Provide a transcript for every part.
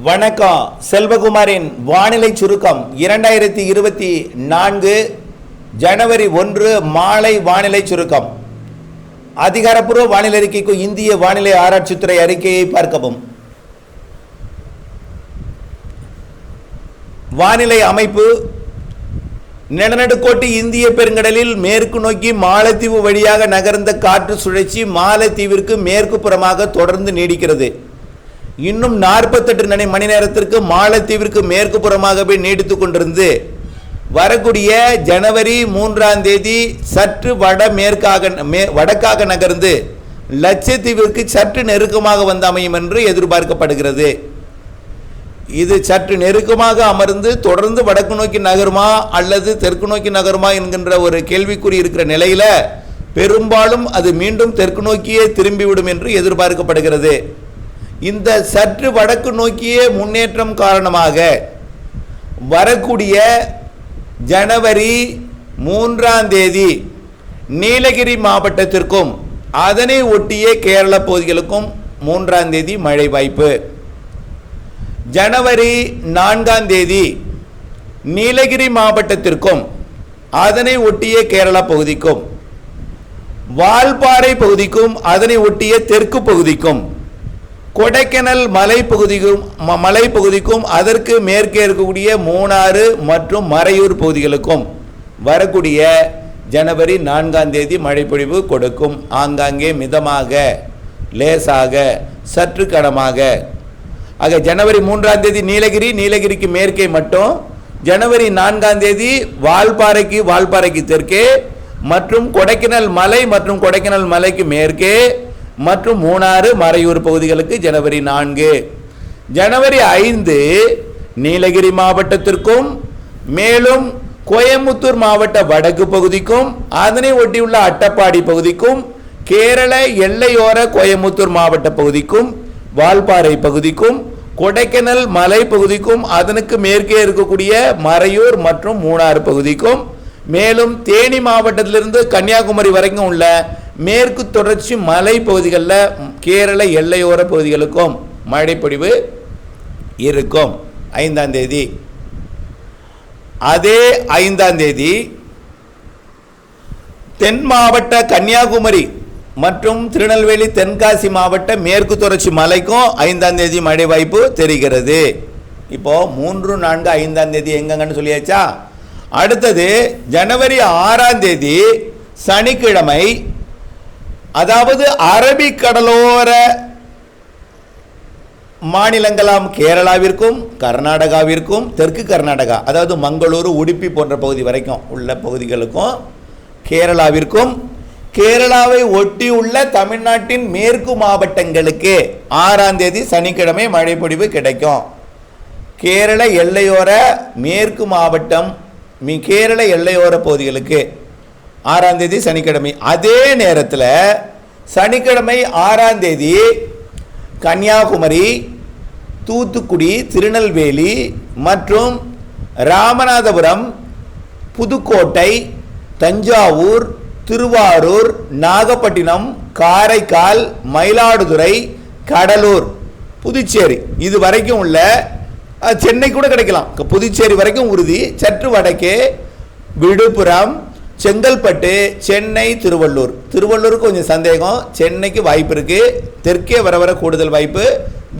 வணக்கம். செல்வகுமாரின் வானிலை சுருக்கம் இரண்டாயிரத்தி இருபத்தி நான்கு ஜனவரி ஒன்று மாலை வானிலை சுருக்கம். அதிகாரப்பூர்வ வானிலை அறிக்கைக்கு இந்திய வானிலை ஆராய்ச்சித்துறை அறிக்கையை பார்க்கவும். வானிலை அமைப்பு நிலநடுக்கோட்டு இந்திய பெருங்கடலில் மேற்கு நோக்கி மாலத்தீவு வழியாக நகர்ந்த காற்று சுழற்சி மாலத்தீவிற்கு மேற்கு புறமாக தொடர்ந்து நீடிக்கிறது. இன்னும் நாற்பத்தெட்டு மணி நேரத்திற்கு மாலத்தீவிற்கு மேற்கு புறமாகவே நீடித்து கொண்டிருந்து வரக்கூடிய ஜனவரி மூன்றாம் தேதி சற்று வட மேற்காக மே வடக்காக நகர்ந்து லட்சத்தீவிற்கு சற்று நெருக்கமாக வந்து அமையும் என்று எதிர்பார்க்கப்படுகிறது. இது சற்று நெருக்கமாக அமர்ந்து தொடர்ந்து வடக்கு நோக்கி நகருமா அல்லது தெற்கு நோக்கி நகருமா என்கின்ற ஒரு கேள்விக்குறி இருக்கிற நிலையில் பெரும்பாலும் அது மீண்டும் தெற்கு நோக்கியே திரும்பிவிடும் என்று எதிர்பார்க்கப்படுகிறது. இந்த சற்று வடக்கு நோக்கிய முன்னேற்றம் காரணமாக வரக்கூடிய ஜனவரி மூன்றாம் தேதி நீலகிரி மாவட்டத்திற்கும் அதனை ஒட்டிய கேரள பகுதிகளுக்கும் மூன்றாம் தேதி மழை வாய்ப்பு. ஜனவரி நான்காம் தேதி நீலகிரி மாவட்டத்திற்கும் அதனை ஒட்டிய கேரள பகுதிக்கும் வால்பாறை பகுதிக்கும் அதனை ஒட்டிய தெற்கு பகுதிக்கும் கொடைக்கானல் மலைப்பகுதிக்கும் ம- மலைப்பகுதிக்கும் அதற்கு மேற்கே இருக்கக்கூடிய மூணாறு மற்றும் மறையூர் பகுதிகளுக்கும் வரக்கூடிய ஜனவரி நான்காம் தேதி மழைப்பொழிவு கொடுக்கும். ஆங்காங்கே மிதமாக லேசாக சற்று கனமாக. ஆக ஜனவரி மூன்றாம் தேதி நீலகிரி நீலகிரிக்கு மேற்கே மட்டும். ஜனவரி நான்காம் தேதி வால்பாறைக்கு வால்பாறைக்கு தெற்கே மற்றும் கொடைக்கானல் மலை மற்றும் கொடைக்கானல் மலைக்கு மேற்கே. மற்றும் மூணாறு மறையூர் பகுதிகளுக்கு ஜனவரி நான்கு. ஜனவரி ஐந்து நீலகிரி மாவட்டத்திற்கும் மேலும் கோயம்புத்தூர் மாவட்ட வடக்கு பகுதிக்கும் அதனை ஒட்டியுள்ள அட்டப்பாடி பகுதிக்கும் கேரள எல்லையோர கோயம்புத்தூர் மாவட்ட பகுதிக்கும் வால்பாறை பகுதிக்கும் கொடைக்கானல் மலை பகுதிக்கும் அதனுக்கு மேற்கே இருக்கக்கூடிய மறையூர் மற்றும் மூணாறு பகுதிக்கும் மேலும் தேனி மாவட்டத்திலிருந்து கன்னியாகுமரி வரைக்கும் உள்ள மேற்கு தொடர்ச்சி மலை பகுதிகளில் கேரள எல்லையோர பகுதிகளுக்கும் மழைப்பொழிவு இருக்கும். ஐந்தாம் தேதி. அதே ஐந்தாம் தேதி தென் மாவட்ட கன்னியாகுமரி மற்றும் திருநெல்வேலி தென்காசி மாவட்ட மேற்கு தொடர்ச்சி மலைக்கும் ஐந்தாம் தேதி மழை வாய்ப்பு தெரிகிறது. இப்போ மூன்று நான்கு ஐந்தாம் தேதி எங்கங்கன்னு சொல்லியாச்சா? அடுத்தது ஜனவரி ஆறாம் தேதி சனிக்கிழமை அதாவது அரபிக்கடலோர மாநிலங்களாம் கேரளாவிற்கும் கர்நாடகாவிற்கும் தெற்கு கர்நாடகா அதாவது மங்களூரு உடுப்பி போன்ற பகுதி வரைக்கும் உள்ள பகுதிகளுக்கும் கேரளாவிற்கும் கேரளாவை ஒட்டி உள்ள தமிழ்நாட்டின் மேற்கு மாவட்டங்களுக்கு ஆறாம் தேதி சனிக்கிழமை மழைப்பொழிவு கிடைக்கும். கேரள எல்லையோர மேற்கு மாவட்டம் மீ கேரள எல்லையோர பகுதிகளுக்கு ஆறாம் தேதி சனிக்கிழமை. அதே நேரத்தில் சனிக்கிழமை ஆறாம் தேதி கன்னியாகுமரி தூத்துக்குடி திருநெல்வேலி மற்றும் ராமநாதபுரம் புதுக்கோட்டை தஞ்சாவூர் திருவாரூர் நாகப்பட்டினம் காரைக்கால் மயிலாடுதுறை கடலூர் புதுச்சேரி. இது வரைக்கும் உள்ள சென்னை கூட கிடைக்கலாம். புதுச்சேரி வரைக்கும் உறுதி. சற்று வடக்கே விழுப்புரம் செங்கல்பட்டு சென்னை திருவள்ளூர். திருவள்ளூருக்கு கொஞ்சம் சந்தேகம். சென்னைக்கு வாய்ப்பு இருக்குது தெற்கே வர வர கூடுதல் வாய்ப்பு.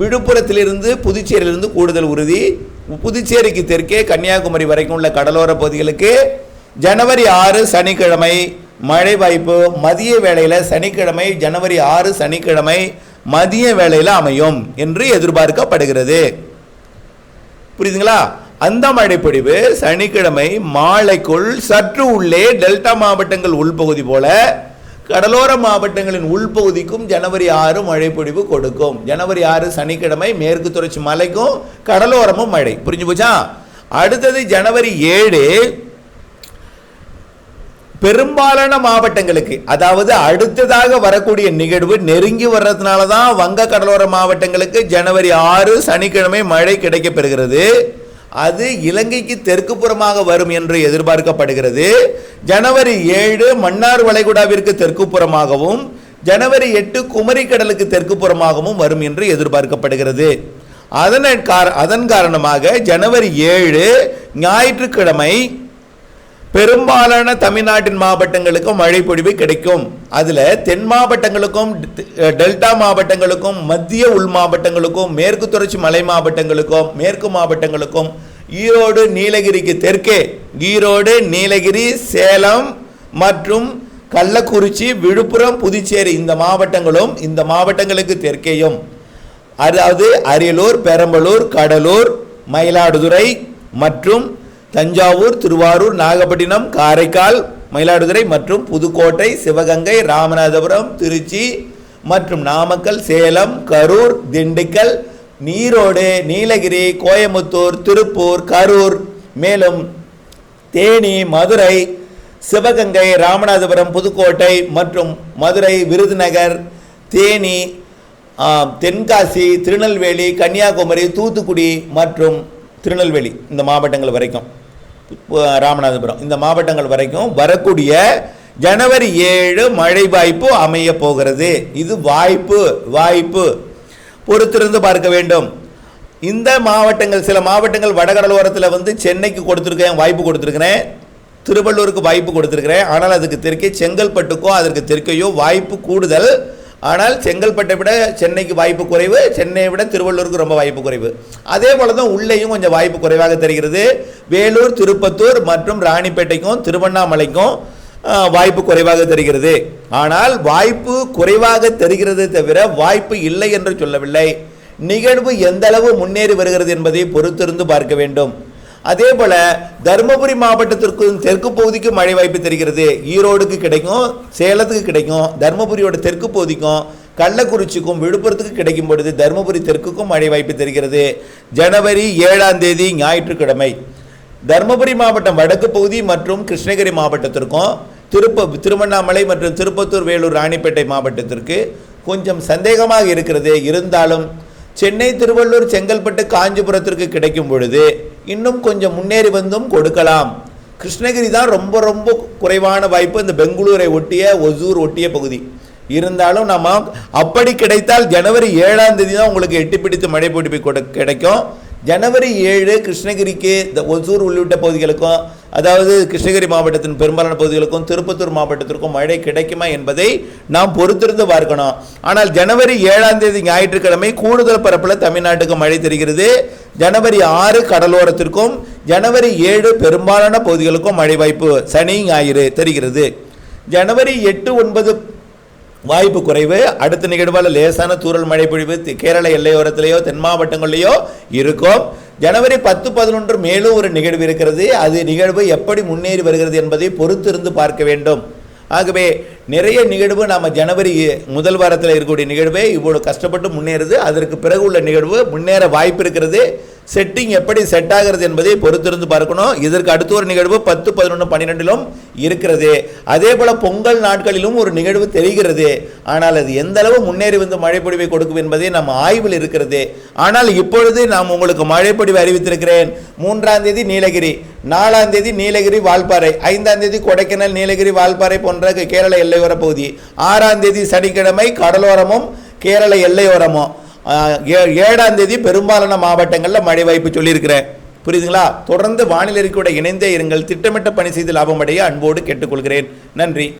விழுப்புரத்திலிருந்து புதுச்சேரியிலிருந்து கூடுதல் உறுதி. புதுச்சேரிக்கு தெற்கே கன்னியாகுமரி வரைக்கும் உள்ள கடலோர பகுதிகளுக்கு ஜனவரி ஆறு சனிக்கிழமை மழை வாய்ப்பு. மதிய வேளையில் சனிக்கிழமை ஜனவரி ஆறு சனிக்கிழமை மதிய வேளையில் அமையும் என்று எதிர்பார்க்கப்படுகிறது. புரியுதுங்களா? அந்த மழைப்பொழிவு சனிக்கிழமை மாலைக்குள் சற்று உள்ளே டெல்டா மாவட்டங்கள் உள்பகுதி போல கடலோர மாவட்டங்களின் உள்பகுதிக்கும் ஜனவரி ஆறு மழைப்பொழிவு கொடுக்கும். ஜனவரி ஆறு சனிக்கிழமை மேற்கு தொடர்ச்சி மலைக்கும் கடலோரமும் மழை. புரிஞ்சு போச்சா? அடுத்தது ஜனவரி ஏழு பெரும்பாலான மாவட்டங்களுக்கு அதாவது அடுத்ததாக வரக்கூடிய நிகழ்வு நெருங்கி வர்றதுனால தான் வங்க கடலோர மாவட்டங்களுக்கு ஜனவரி ஆறு சனிக்கிழமை மழை கிடைக்கப்பெறுகிறது அது இலங்கைக்கு தெற்கு புறமாக வரும் என்று எதிர்பார்க்கப்படுகிறது. ஜனவரி ஏழு மன்னார் வளைகுடாவிற்கு தெற்கு புறமாகவும் ஜனவரி எட்டு குமரி கடலுக்கு தெற்கு புறமாகவும் வரும் என்று எதிர்பார்க்கப்படுகிறது. அதன் கார அதன் காரணமாக ஜனவரி ஏழு ஞாயிற்றுக்கிழமை பெரும்பாலான தமிழ்நாட்டின் மாவட்டங்களுக்கும் மழைப்பொழிவு கிடைக்கும். அதில் தென் மாவட்டங்களுக்கும் டெ- டெல்டா மாவட்டங்களுக்கும் மத்திய உள் மாவட்டங்களுக்கும் மேற்கு தொடர்ச்சி மலை மாவட்டங்களுக்கும் மேற்கு மாவட்டங்களுக்கும் ஈரோடு நீலகிரிக்கு தெற்கே ஈரோடு நீலகிரி சேலம் மற்றும் கள்ளக்குறிச்சி விழுப்புரம் புதுச்சேரி இந்த மாவட்டங்களும் இந்த மாவட்டங்களுக்கு தெற்கேயும். அதாவது அரியலூர் பெரம்பலூர் கடலூர் மயிலாடுதுறை மற்றும் தஞ்சாவூர் திருவாரூர் நாகப்பட்டினம் காரைக்கால் மயிலாடுதுறை மற்றும் புதுக்கோட்டை சிவகங்கை ராமநாதபுரம் திருச்சி மற்றும் நாமக்கல் சேலம் கரூர் திண்டுக்கல் ஈரோடு நீலகிரி கோயமுத்தூர் திருப்பூர் கரூர் மேலும் தேனி மதுரை சிவகங்கை ராமநாதபுரம் புதுக்கோட்டை மற்றும் மதுரை விருதுநகர் தேனி தென்காசி திருநெல்வேலி கன்னியாகுமரி தூத்துக்குடி மற்றும் திருநெல்வேலி இந்த மாவட்டங்கள் வரைக்கும். ராமநாதபுரம். இந்த மாவட்டங்கள் வரைக்கும் வரக்கூடிய ஜனவரி ஏழு மழை வாய்ப்பு அமைய போகிறது. இது வாய்ப்பு வாய்ப்பு. பொறுத்திருந்து பார்க்க வேண்டும். இந்த மாவட்டங்கள் சில மாவட்டங்கள் வடகடலோரத்தில் வந்து சென்னைக்கு கொடுத்துருக்கேன் வாய்ப்பு கொடுத்துருக்கிறேன். திருவள்ளூருக்கு வாய்ப்பு கொடுத்துருக்கிறேன். ஆனால் அதுக்கு தெற்கே செங்கல்பட்டுக்கோ அதற்கு தெற்கையோ வாய்ப்பு கூடுதல் ஆனால் செங்கல்பட்டை விட சென்னைக்கு வாய்ப்பு குறைவு சென்னையை விட திருவள்ளூருக்கு ரொம்ப வாய்ப்பு குறைவு. அதே போல தான் உள்ளேயும் கொஞ்சம் வாய்ப்பு குறைவாக தெரிகிறது. வேலூர் திருப்பத்தூர் மற்றும் ராணிப்பேட்டைக்கும் திருவண்ணாமலைக்கும் வாய்ப்பு குறைவாக தெரிகிறது. ஆனால் வாய்ப்பு குறைவாக தெரிகிறது தவிர வாய்ப்பு இல்லை என்று சொல்லவில்லை. நிகழ்வு எந்த அளவு முன்னேறி வருகிறது என்பதை பொறுத்திருந்து பார்க்க வேண்டும். அதே போல தருமபுரி மாவட்டத்திற்கும் தெற்கு பகுதிக்கு மழை வாய்ப்பு தெரிகிறது. ஈரோடுக்கு கிடைக்கும் சேலத்துக்கு கிடைக்கும் தருமபுரியோட தெற்கு பகுதிக்கும் கள்ளக்குறிச்சிக்கும் விழுப்புரத்துக்கு கிடைக்கும் பொழுது தருமபுரி தெற்குக்கும் மழை வாய்ப்பு தெரிகிறது. ஜனவரி ஏழாம் தேதி ஞாயிற்றுக்கிழமை. தருமபுரி மாவட்டம் வடக்கு பகுதி மற்றும் கிருஷ்ணகிரி மாவட்டத்திற்கும் திருப்ப திருவண்ணாமலை மற்றும் திருப்பத்தூர் வேலூர் ராணிப்பேட்டை மாவட்டத்திற்கு கொஞ்சம் சந்தேகமாக இருக்கிறது. இருந்தாலும் சென்னை திருவள்ளூர் செங்கல்பட்டு காஞ்சிபுரத்திற்கு கிடைக்கும் பொழுது இன்னும் கொஞ்சம் முன்னேறி வந்தும் கொடுக்கலாம். கிருஷ்ணகிரி தான் ரொம்ப ரொம்ப குறைவான வாய்ப்பு. இந்த பெங்களூரை ஒட்டிய ஒசூர் ஒட்டிய பகுதி. இருந்தாலும் நம்ம அப்படி கிடைத்தால் ஜனவரி ஏழாம் தேதி தான் உங்களுக்கு எட்டி பிடித்து மழை பிடிப்பு கொடு- கிடைக்கும். ஜனவரி ஏழு கிருஷ்ணகிரிக்கு இந்த ஒசூர் உள்ளிட்ட பகுதிகளுக்கும் அதாவது கிருஷ்ணகிரி மாவட்டத்தின் பெரும்பாலான பகுதிகளுக்கும் திருப்பத்தூர் மாவட்டத்திற்கும் மழை கிடைக்குமா என்பதை நாம் பொறுத்திருந்து பார்க்கணும். ஆனால் ஜனவரி ஏழாம் தேதி ஞாயிற்றுக்கிழமை கூடுதல் பரப்பில் தமிழ்நாட்டுக்கு மழை தெரிகிறது. ஜனவரி ஆறு கடலோரத்திற்கும் ஜனவரி ஏழு பெரும்பாலான பகுதிகளுக்கும் மழை வாய்ப்பு சனி ஞாயிறு தெரிகிறது. ஜனவரி எட்டு ஒன்பது வாய்ப்பு குறைவு. அடுத்த நிகழ்வால் லேசான தூறல் மழை பொழிவு கேரள எல்லையோரத்திலேயோ தென் மாவட்டங்களிலேயோ இருக்கும். ஜனவரி பத்து பதினொன்று மேலும் ஒரு நிகழ்வு இருக்கிறது. அது நிகழ்வு எப்படி முன்னேறி வருகிறது என்பதை பொறுத்திருந்து பார்க்க வேண்டும். ஆகவே நிறைய நிகழ்வு நாம் ஜனவரி முதல் வாரத்தில் இருக்கக்கூடிய நிகழ்வே இவ்வளோ கஷ்டப்பட்டு முன்னேறுது. அதற்கு பிறகு உள்ள நிகழ்வு முன்னேற வாய்ப்பு இருக்கிறது. செட்டிங் எப்படி செட் ஆகிறது என்பதை பொறுத்திருந்து பார்க்கணும். இதற்கு அடுத்த ஒரு நிகழ்வு பத்து பதினொன்று பன்னிரெண்டிலும் இருக்கிறது. அதே போல் பொங்கல் நாட்களிலும் ஒரு நிகழ்வு தெரிகிறது. ஆனால் அது எந்த அளவு முன்னேறி வந்து மழைப்பொழிவை கொடுக்கும் என்பதை நம்ம ஆய்வில் இருக்கிறது. ஆனால் இப்பொழுது நாம் உங்களுக்கு மழைப்பொழிவு அறிவித்திருக்கிறேன். மூன்றாம் தேதி நீலகிரி நாலாம் தேதி நீலகிரி வால்பாறை ஐந்தாம் தேதி கொடைக்கானல் நீலகிரி வால்பாறை போன்ற கேரள எல்லையோர பகுதி ஆறாம் தேதி சனிக்கிழமை கடலோரமும் கேரள எல்லையோரமும். ஏ- ஏழாம் தேதி பெரும்பாலான மாவட்டங்களில் மழை வாய்ப்பு சொல்லியிருக்கிறேன். புரியுதுங்களா? தொடர்ந்து வானிலை அறிக்கையோட இணைந்தே இருங்கள். திட்டமிட்ட பணி செய்து லாபம் அன்போடு கேட்டுக்கொள்கிறேன். நன்றி.